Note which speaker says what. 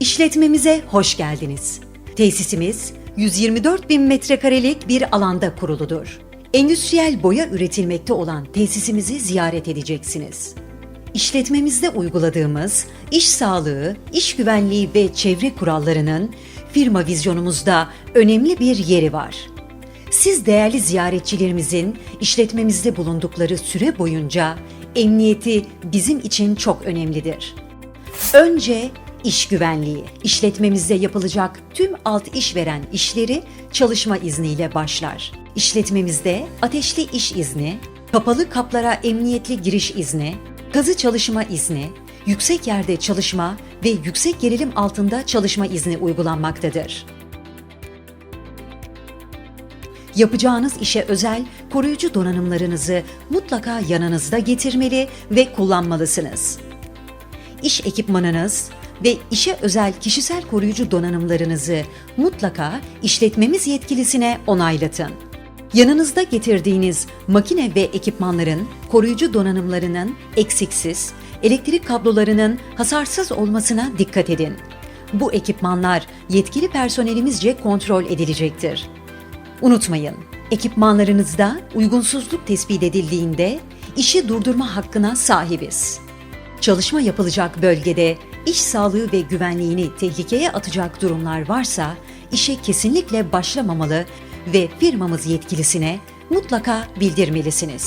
Speaker 1: İşletmemize hoş geldiniz. Tesisimiz 124 bin metrekarelik bir alanda kuruludur. Endüstriyel boya üretilmekte olan tesisimizi ziyaret edeceksiniz. İşletmemizde uyguladığımız iş sağlığı, iş güvenliği ve çevre kurallarının firma vizyonumuzda önemli bir yeri var. Siz değerli ziyaretçilerimizin işletmemizde bulundukları süre boyunca emniyeti bizim için çok önemlidir. Önce iş güvenliği. İşletmemizde yapılacak tüm alt işveren işleri çalışma izniyle başlar. İşletmemizde ateşli iş izni, kapalı kaplara emniyetli giriş izni, kazı çalışma izni, yüksek yerde çalışma ve yüksek gerilim altında çalışma izni uygulanmaktadır. Yapacağınız işe özel koruyucu donanımlarınızı mutlaka yanınızda getirmeli ve kullanmalısınız. İş ekipmanınız ve işe özel kişisel koruyucu donanımlarınızı mutlaka işletmemiz yetkilisine onaylatın. Yanınızda getirdiğiniz makine ve ekipmanların koruyucu donanımlarının eksiksiz, elektrik kablolarının hasarsız olmasına dikkat edin. Bu ekipmanlar yetkili personelimizce kontrol edilecektir. Unutmayın, ekipmanlarınızda uygunsuzluk tespit edildiğinde işi durdurma hakkına sahibiz. Çalışma yapılacak bölgede iş sağlığı ve güvenliğini tehlikeye atacak durumlar varsa işe kesinlikle başlamamalı ve firmamız yetkilisine mutlaka bildirmelisiniz.